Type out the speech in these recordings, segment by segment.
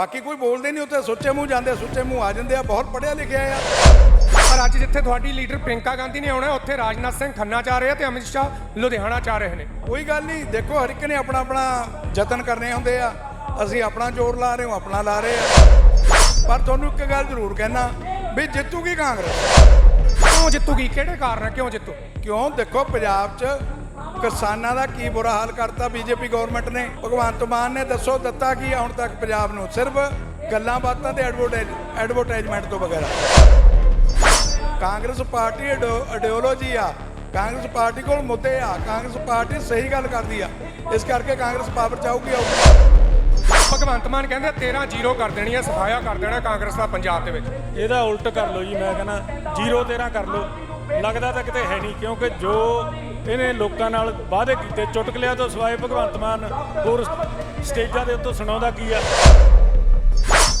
ਬਾਕੀ ਕੋਈ ਬੋਲਦੇ ਨਹੀਂ ਉੱਥੇ ਸੁੱਚੇ ਮੂੰਹ ਜਾਂਦੇ ਸੁੱਚੇ ਮੂੰਹ ਆ ਜਾਂਦੇ ਆ ਬਹੁਤ ਪੜਿਆ ਲਿਖਿਆ ਆ। ਪਰ ਅੱਜ ਜਿੱਥੇ ਤੁਹਾਡੀ ਲੀਡਰ ਪ੍ਰਿੰਕਾ ਗਾਂਧੀ ਨੇ ਆਉਣਾ ਉੱਥੇ ਰਾਜਨਾਥ ਸਿੰਘ ਖੰਨਾ ਰਹੇ ਆ ਤੇ ਅਮਿਤ ਸ਼ਾਹ ਲੁਧਿਆਣਾ ਜਾ ਰਹੇ ਨੇ। ਕੋਈ ਗੱਲ ਨਹੀਂ ਦੇਖੋ ਹਰ ਇੱਕ ਨੇ ਆਪਣਾ ਆਪਣਾ ਯਤਨ ਕਰਨੇ ਹੁੰਦੇ ਆ। ਅਸੀਂ ਆਪਣਾ ਜ਼ੋਰ ਲਾ ਰਹੇ ਹਾਂ ਆਪਣਾ ਲਾ ਰਹੇ ਆ। ਪਰ ਤੁਹਾਨੂੰ ਇੱਕ ਗੱਲ ਜ਼ਰੂਰ ਕਹਿਣਾ ਵੀ ਜਿੱਤੂਗੀ ਕਾਂਗਰਸ? ਕਿਉਂ ਜਿੱਤੂਗੀ? ਕਿਹੜੇ ਕਾਰਨ ਕਿਉਂ ਜਿੱਤੂ? ਕਿਉਂ? ਦੇਖੋ ਪੰਜਾਬ 'ਚ ਕਿਸਾਨਾਂ ਦਾ ਕੀ ਬੁਰਾ ਹਾਲ ਕਰਤਾ? ਬੀਜੇਪੀ ਗਵਰਨਮੈਂਟ ਨੇ ਭਗਵੰਤ ਮਾਨ ਨੇ ਦੱਸੋ ਦਿੱਤਾ ਕੀ ਹੁਣ ਤੱਕ ਪੰਜਾਬ ਨੂੰ? ਸਿਰਫ ਗੱਲਾਂ ਬਾਤਾਂ ਤੇ ਐਡਵਰਟਾਈਜ਼ ਐਡਵਰਟਾਈਜ਼ਮੈਂਟ ਤੋਂ ਬਗੈਰ। ਕਾਂਗਰਸ ਪਾਰਟੀ ਆਈਡੀਓਲੋਜੀ ਆ। ਕਾਂਗਰਸ ਪਾਰਟੀ ਕੋਲ ਮੁੱਦੇ ਆ। ਕਾਂਗਰਸ ਪਾਰਟੀ ਸਹੀ ਗੱਲ ਕਰਦੀ ਆ। ਇਸ ਕਰਕੇ ਕਾਂਗਰਸ ਪਾਵਰ ਚ ਆਊਗੀ ਆਊਗੀ। ਭਗਵੰਤ ਮਾਨ ਕਹਿੰਦੇ 13 ਜ਼ੀਰੋ ਕਰ ਦੇਣੀ ਹੈ ਸਫਾਇਆ ਕਰ ਦੇਣਾ ਕਾਂਗਰਸ ਦਾ ਪੰਜਾਬ ਦੇ ਵਿੱਚ। ਇਹਦਾ ਉਲਟ ਕਰ ਲਓ ਜੀ ਮੈਂ ਕਹਿੰਦਾ 0 13 ਕਰ ਲਓ। ਲੱਗਦਾ ਤਾਂ ਕਿਤੇ ਹੈ ਨਹੀਂ, ਕਿਉਂਕਿ ਜੋ ਇਹਨੇ ਲੋਕਾਂ ਨਾਲ ਵਾਅਦੇ ਕੀਤੇ ਚੁਟਕਲਿਆਂ ਤੋਂ ਸਿਵਾਏ ਭਗਵੰਤ ਮਾਨ, ਹੋਰ ਸਟੇਜਾਂ ਦੇ ਉੱਤੇ ਸੁਣਾਉਂਦਾ ਕੀ ਆ?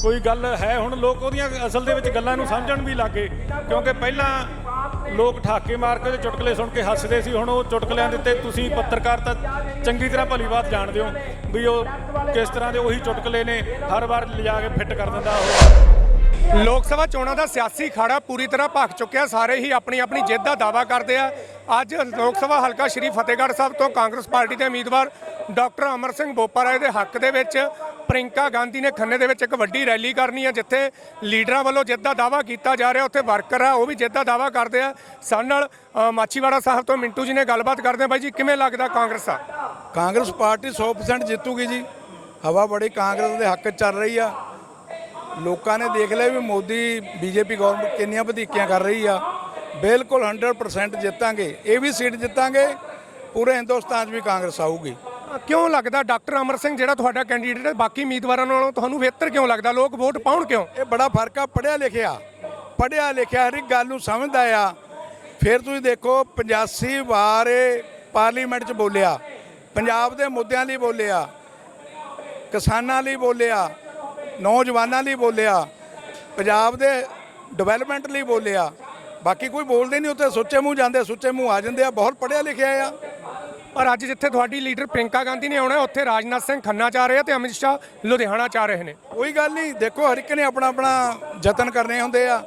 ਕੋਈ ਗੱਲ ਹੈ ਹੁਣ, ਲੋਕ ਉਹਦੀਆਂ ਅਸਲ ਦੇ ਵਿੱਚ ਗੱਲਾਂ ਨੂੰ ਸਮਝਣ ਵੀ ਲੱਗੇ ਕਿਉਂਕਿ ਪਹਿਲਾਂ ਲੋਕ ਠਾਕੇ ਮਾਰ ਕੇ ਤੇ ਚੁਟਕਲੇ ਸੁਣ ਕੇ ਹੱਸਦੇ ਸੀ, ਹੁਣ ਉਹ ਚੁਟਕਲਿਆਂ ਦੇ ਉੱਤੇ ਤੁਸੀਂ ਪੱਤਰਕਾਰ ਤਾਂ ਚੰਗੀ ਤਰ੍ਹਾਂ ਭਲੀ ਬਾਤ ਜਾਣਦੇ ਹੋ ਵੀ ਉਹ ਕਿਸ ਤਰ੍ਹਾਂ ਦੇ ਉਹੀ ਚੁਟਕਲੇ ਨੇ, ਹਰ ਵਾਰ ਲਿਜਾ ਕੇ ਫਿੱਟ ਕਰ ਦਿੰਦਾ ਉਹ। ਲੋਕ ਸਭਾ ਚੋਣਾਂ ਦਾ ਸਿਆਸੀ ਖਾੜਾ ਪੂਰੀ ਤਰ੍ਹਾਂ ਭਖ ਚੁੱਕਿਆ। ਸਾਰੇ ਹੀ ਆਪਣੀ ਆਪਣੀ ਜਿੱਤ ਦਾ ਦਾਵਾ ਕਰਦੇ ਆ। ਅੱਜ ਲੋਕ ਸਭਾ ਹਲਕਾ ਸ਼੍ਰੀ ਫਤਿਹਗੜ੍ਹ ਸਾਹਿਬ ਤੋਂ ਕਾਂਗਰਸ ਪਾਰਟੀ ਦੇ ਉਮੀਦਵਾਰ ਡਾਕਟਰ ਅਮਰ ਸਿੰਘ ਬੋਪਾਰਾਏ ਦੇ ਹੱਕ ਦੇ ਵਿੱਚ ਪ੍ਰਿੰਕਾ ਗਾਂਧੀ ਨੇ ਖੰਨੇ ਦੇ ਵਿੱਚ ਇੱਕ ਵੱਡੀ ਰੈਲੀ ਕਰਨੀ ਹੈ ਜਿੱਥੇ ਲੀਡਰਾਂ ਵੱਲੋਂ ਜਿੱਤ ਦਾ ਦਾਵਾ ਕੀਤਾ ਜਾ ਰਿਹਾ। ਉੱਥੇ ਵਰਕਰ ਆ ਉਹ ਵੀ ਜਿੱਤ ਦਾ ਦਾਵਾ ਕਰਦੇ ਆ। ਸਾਡੇ ਨਾਲ ਅ, ਮਾਛੀਵਾੜਾ ਸਾਹਿਬ ਤੋਂ ਮਿੰਟੂ ਜੀ ਨੇ ਗੱਲਬਾਤ ਕਰਦੇ ਆ। ਬਾਈ ਜੀ ਕਿਵੇਂ ਲੱਗਦਾ ਕਾਂਗਰਸ ਆ ਕਾਂਗਰਸ ਪਾਰਟੀ 100% ਜਿੱਤੂਗੀ ਜੀ। ਹਵਾ ਬੜੀ ਕਾਂਗਰਸ ਦੇ ਹੱਕ 'ਚ ਚੱਲ ਰਹੀ ਆ। ਲੋਕਾਂ ਨੇ ਦੇਖ ਲਿਆ ਵੀ ਮੋਦੀ ਬੀਜੇਪੀ ਗਵਰਨਮੈਂਟ ਕਿੰਨੀਆਂ ਵਧੀਕੀਆਂ ਕਰ ਰਹੀ ਆ। ਬਿਲਕੁਲ 100% ਜਿੱਤਾਂਗੇ ਇਹ ਵੀ ਸੀਟ ਜਿੱਤਾਂਗੇ ਪੂਰੇ ਹਿੰਦੁਸਤਾਨ 'ਚ ਵੀ ਕਾਂਗਰਸ ਆਊਗੀ। ਕਿਉਂ ਲੱਗਦਾ ਡਾਕਟਰ ਅਮਰ ਸਿੰਘ ਜਿਹੜਾ ਤੁਹਾਡਾ ਕੈਂਡੀਡੇਟ ਹੈ ਬਾਕੀ ਉਮੀਦਵਾਰਾਂ ਨਾਲੋਂ ਤੁਹਾਨੂੰ ਬਿਹਤਰ ਕਿਉਂ ਲੱਗਦਾ? ਲੋਕ ਵੋਟ ਪਾਉਣ ਕਿਉਂ? ਇਹ ਬੜਾ ਫ਼ਰਕ ਆ ਪੜਿਆ ਲਿਖਿਆ। ਪੜਿਆ ਲਿਖਿਆ ਹਰ ਇੱਕ ਗੱਲ ਨੂੰ ਸਮਝਦਾ ਆ। ਫਿਰ ਤੁਸੀਂ ਦੇਖੋ 85 ਵਾਰ ਇਹ ਪਾਰਲੀਮੈਂਟ 'ਚ ਬੋਲਿਆ ਪੰਜਾਬ ਦੇ ਮੁੱਦਿਆਂ ਲਈ ਬੋਲਿਆ ਕਿਸਾਨਾਂ ਲਈ ਬੋਲਿਆ ਨੌਜਵਾਨਾਂ ਲਈ ਬੋਲਿਆ ਪੰਜਾਬ ਦੇ ਡਿਵੈਲਪਮੈਂਟ ਲਈ ਬੋਲਿਆ। ਬਾਕੀ ਕੋਈ ਬੋਲਦੇ ਨਹੀਂ ਉੱਥੇ ਸੁੱਚੇ ਮੂੰਹ ਜਾਂਦੇ ਸੁੱਚੇ ਮੂੰਹ ਆ ਜਾਂਦੇ ਆ ਬਹੁਤ ਪੜਿਆ ਲਿਖਿਆ ਆ। ਪਰ ਅੱਜ ਜਿੱਥੇ ਤੁਹਾਡੀ ਲੀਡਰ ਪ੍ਰਿੰਕਾ ਗਾਂਧੀ ਨੇ ਆਉਣਾ ਉੱਥੇ ਰਾਜਨਾਥ ਸਿੰਘ ਖੰਨਾ ਜਾ ਰਹੇ ਆ ਤੇ ਅਮਿਤ ਸ਼ਾਹ ਲੁਧਿਆਣਾ ਜਾ ਰਹੇ ਨੇ। ਕੋਈ ਗੱਲ ਨਹੀਂ ਦੇਖੋ ਹਰ ਇੱਕ ਨੇ ਆਪਣਾ ਆਪਣਾ ਯਤਨ ਕਰਨੇ ਹੁੰਦੇ ਆ।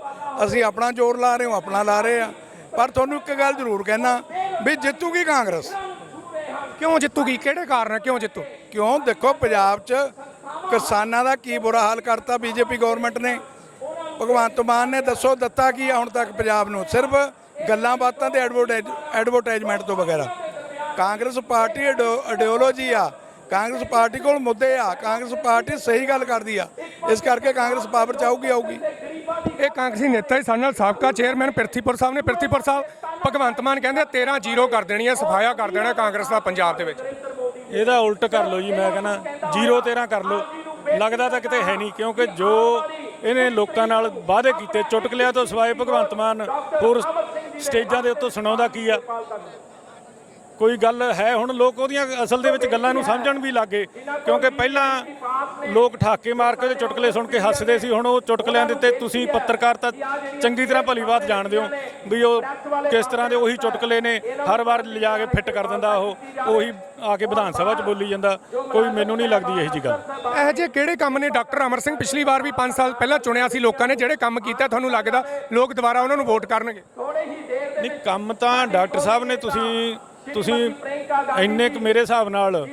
ਅਸੀਂ ਆਪਣਾ ਜ਼ੋਰ ਲਾ ਰਹੇ ਹਾਂ ਆਪਣਾ ਲਾ ਰਹੇ ਆ ਪਰ ਤੁਹਾਨੂੰ ਇੱਕ ਗੱਲ ਜ਼ਰੂਰ ਕਹਿਣਾ ਵੀ ਜਿੱਤੂਗੀ ਕਾਂਗਰਸ। ਕਿਉਂ ਜਿੱਤੂਗੀ? ਕਿਹੜੇ ਕਾਰਨ ਕਿਉਂ ਜਿੱਤੂ? ਕਿਉਂ? ਦੇਖੋ ਪੰਜਾਬ 'ਚ ਕਿਸਾਨਾਂ ਦਾ ਕੀ ਬੁਰਾ ਹਾਲ ਕਰਤਾ ਬੀਜੇਪੀ ਗਵਰਨਮੈਂਟ ਨੇ? ਭਗਵੰਤ ਮਾਨ ਨੇ ਦੱਸੋ ਦਿੱਤਾ ਕੀ ਹੁਣ ਤੱਕ ਪੰਜਾਬ ਨੂੰ? ਸਿਰਫ ਗੱਲਾਂ ਬਾਤਾਂ ਤੇ ਐਡਵਰਟਾਈਜ਼ ਐਡਵਰਟਾਈਜ਼ਮੈਂਟ ਤੋਂ ਬਗੈਰ। ਕਾਂਗਰਸ ਪਾਰਟੀ ਆਈਡੀਓਲੋਜੀ ਆ। ਕਾਂਗਰਸ ਪਾਰਟੀ ਕੋਲ ਮੁੱਦੇ ਆ। ਕਾਂਗਰਸ ਪਾਰਟੀ ਸਹੀ ਗੱਲ ਕਰਦੀ ਆ। ਇਸ ਕਰਕੇ ਕਾਂਗਰਸ ਪਾਵਰ ਚ ਆਊਗੀ। ਆਊਗੀ ਇਹ ਕਾਂਗਰਸੀ ਨੇਤਾ ਜੀ ਸਾਡੇ ਨਾਲ ਸਾਬਕਾ ਚੇਅਰਮੈਨ ਪ੍ਰਿਥੀਪੁਰ ਸਾਹਿਬ ਨੇ। ਪ੍ਰਿਥੀਪੁਰ ਸਾਹਿਬ ਭਗਵੰਤ ਮਾਨ ਕਹਿੰਦੇ 13 ਜ਼ੀਰੋ ਕਰ ਦੇਣੀ ਹੈ ਸਫਾਇਆ ਕਰ ਦੇਣਾ ਕਾਂਗਰਸ ਦਾ ਪੰਜਾਬ ਦੇ ਵਿੱਚ। ਇਹਦਾ ਉਲਟ ਕਰ ਲਓ ਜੀ ਮੈਂ ਕਹਿੰਦਾ 0 13 ਕਰ ਲਓ। ਲੱਗਦਾ ਤਾਂ ਕਿਤੇ ਹੈ ਨਹੀਂ, ਕਿਉਂਕਿ ਜੋ ਇਹਨੇ ਲੋਕਾਂ ਨਾਲ ਵਾਅਦੇ ਕੀਤੇ, ਚੁਟਕਲਿਆਂ ਤੋਂ ਸਿਵਾਏ ਭਗਵੰਤ ਮਾਨ ਹੋਰ ਸਟੇਜਾਂ ਦੇ ਉੱਤੇ ਸੁਣਾਉਂਦਾ ਕੀ ਆ? ਕੋਈ ਗੱਲ ਹੈ ਹੁਣ ਲੋਕ ਉਹਦੀਆਂ ਅਸਲ ਦੇ ਵਿੱਚ ਗੱਲਾਂ ਨੂੰ ਸਮਝਣ ਵੀ ਲੱਗੇ ਕਿਉਂਕਿ ਪਹਿਲਾਂ ਲੋਕ ਠਾਕੇ ਮਾਰ ਕੇ ਤੇ ਚੁਟਕਲੇ ਸੁਣ ਕੇ ਹੱਸਦੇ ਸੀ ਹੁਣ ਉਹ ਚੁਟਕਲਿਆਂ ਦੇ ਉੱਤੇ ਤੁਸੀਂ ਪੱਤਰਕਾਰ ਤਾਂ ਚੰਗੀ ਤਰ੍ਹਾਂ ਭਲੀ ਬਾਤ ਜਾਣਦੇ ਹੋ ਵੀ ਉਹ ਕਿਸ ਤਰ੍ਹਾਂ ਦੇ ਉਹੀ ਚੁਟਕਲੇ ਨੇ ਹਰ ਵਾਰ ਲਿਜਾ ਕੇ ਫਿੱਟ ਕਰ ਦਿੰਦਾ ਉਹ ਉਹੀ ਆ ਕੇ ਵਿਧਾਨ ਸਭਾ 'ਚ ਬੋਲੀ ਜਾਂਦਾ ਕੋਈ ਮੈਨੂੰ ਨਹੀਂ ਲੱਗਦੀ ਇਹੋ ਜੀ ਗੱਲ। ਇਹੋ ਜਿਹੇ ਕਿਹੜੇ ਕੰਮ ਨੇ? ਡਾਕਟਰ ਅਮਰ ਸਿੰਘ ਪਿਛਲੀ ਵਾਰ ਵੀ 5 ਸਾਲ ਪਹਿਲਾਂ ਚੁਣਿਆ ਸੀ ਲੋਕਾਂ ਨੇ ਜਿਹੜੇ ਕੰਮ ਕੀਤਾ ਤੁਹਾਨੂੰ ਲੱਗਦਾ ਲੋਕ ਦੁਬਾਰਾ ਉਹਨਾਂ ਨੂੰ ਵੋਟ ਕਰਨਗੇ? ਨਹੀਂ ਕੰਮ ਤਾਂ ਡਾਕਟਰ ਸਾਹਿਬ ਨੇ ਤੁਸੀਂ ਤੁਸੀਂ ਇੰਨੇ ਕੁ ਮੇਰੇ ਹਿਸਾਬ ਨਾਲ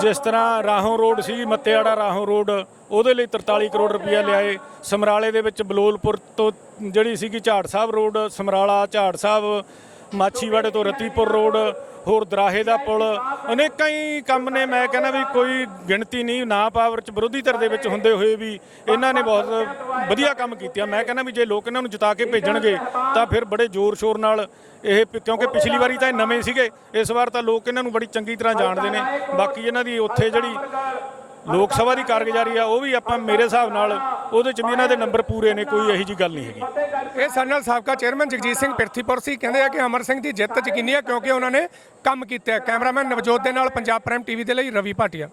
ਜਿਸ ਤਰ੍ਹਾਂ ਰਾਹੋਂ ਰੋਡ ਸੀ, ਮੱਤੇਆੜਾ ਰਾਹੋਂ ਰੋਡ, ਉਹਦੇ ਲਈ 43 ਕਰੋੜ ਰੁਪਇਆ ਲਿਆਏ। ਸਮਰਾਲੇ ਦੇ ਵਿੱਚ ਬਲੋਲਪੁਰ ਤੋਂ ਜਿਹੜੀ ਸੀਗੀ ਝਾੜ ਸਾਹਿਬ ਰੋਡ, ਸਮਰਾਲਾ ਝਾੜ ਸਾਹਿਬ ਮਾਛੀਵਾੜੇ ਤੋਂ ਰਤੀਪੁਰ ਰੋਡ, ਹੋਰ ਦਰਾਹੇ ਦਾ ਪੁਲ। ਅਨੇਕਾਂ ਹੀ ਕੰਮ ਨੇ, ਮੈਂ ਕਹਿੰਦਾ ਵੀ ਕੋਈ ਗਿਣਤੀ ਨਹੀਂ, ਨਾ ਪਾਵਰ ਚ, ਵਿਰੋਧੀ ਧਿਰ ਦੇ ਵਿੱਚ ਹੁੰਦੇ ਹੋਏ ਵੀ ਇਹਨਾਂ ਨੇ ਬਹੁਤ ਵਧੀਆ ਕੰਮ ਕੀਤੇ ਮੈਂ ਕਹਿੰਦਾ ਵੀ ਜੇ ਲੋਕ ਇਹਨਾਂ ਨੂੰ ਜਿਤਾ ਕੇ ਭੇਜਣਗੇ, ਤਾਂ ਫਿਰ ਬੜੇ ਜ਼ੋਰ ਸ਼ੋਰ ਨਾਲ ਇਹ ਕਿਉਂਕਿ ਪਿਛਲੀ ਵਾਰੀ ਤਾਂ ਇਹ ਨਵੇਂ ਸੀਗੇ, ਇਸ ਵਾਰ ਤਾਂ ਲੋਕ ਇਹਨਾਂ ਨੂੰ ਬੜੀ ਚੰਗੀ ਤਰ੍ਹਾਂ ਜਾਣਦੇ ਨੇ। ਬਾਕੀ ਇਹਨਾਂ ਦੀ ਉੱਥੇ ਜਿਹੜੀ ਲੋਕ ਸਭਾ ਦੀ ਕਾਰਗੁਜ਼ਾਰੀ ਆ, ਉਹ ਵੀ ਆਪਾਂ ਮੇਰੇ ਹਿਸਾਬ ਨਾਲ ਉਹਦੇ ਚ ਵੀ ਇਹਨਾਂ ਦੇ ਨੰਬਰ ਪੂਰੇ ਨੇ, ਕੋਈ ਇਹੋ ਜੀ ਗੱਲ ਨਹੀਂ ਹੈਗੀ। ਇਹ ਸਾਡੇ ਨਾਲ ਸਾਬਕਾ ਚੇਅਰਮੈਨ ਜਗਜੀਤ ਸਿੰਘ ਪਿਰਥੀਪੁਰ ਸੀ, ਕਹਿੰਦੇ ਆ ਕਿ ਅਮਰ ਸਿੰਘ ਦੀ ਜਿੱਤ ਯਕੀਨੀ ਹੈ ਕਿਉਂਕਿ ਉਹਨਾਂ ਨੇ ਕੰਮ ਕੀਤਾ ਕੈਮਰਾਮੈਨ ਨਵਜੋਤ ਦੇ ਨਾਲ ਪੰਜਾਬ ਪ੍ਰਾਈਮ ਟੀਵੀ ਦੇ ਲਈ ਰਵੀ ਭਾਟੀਆ।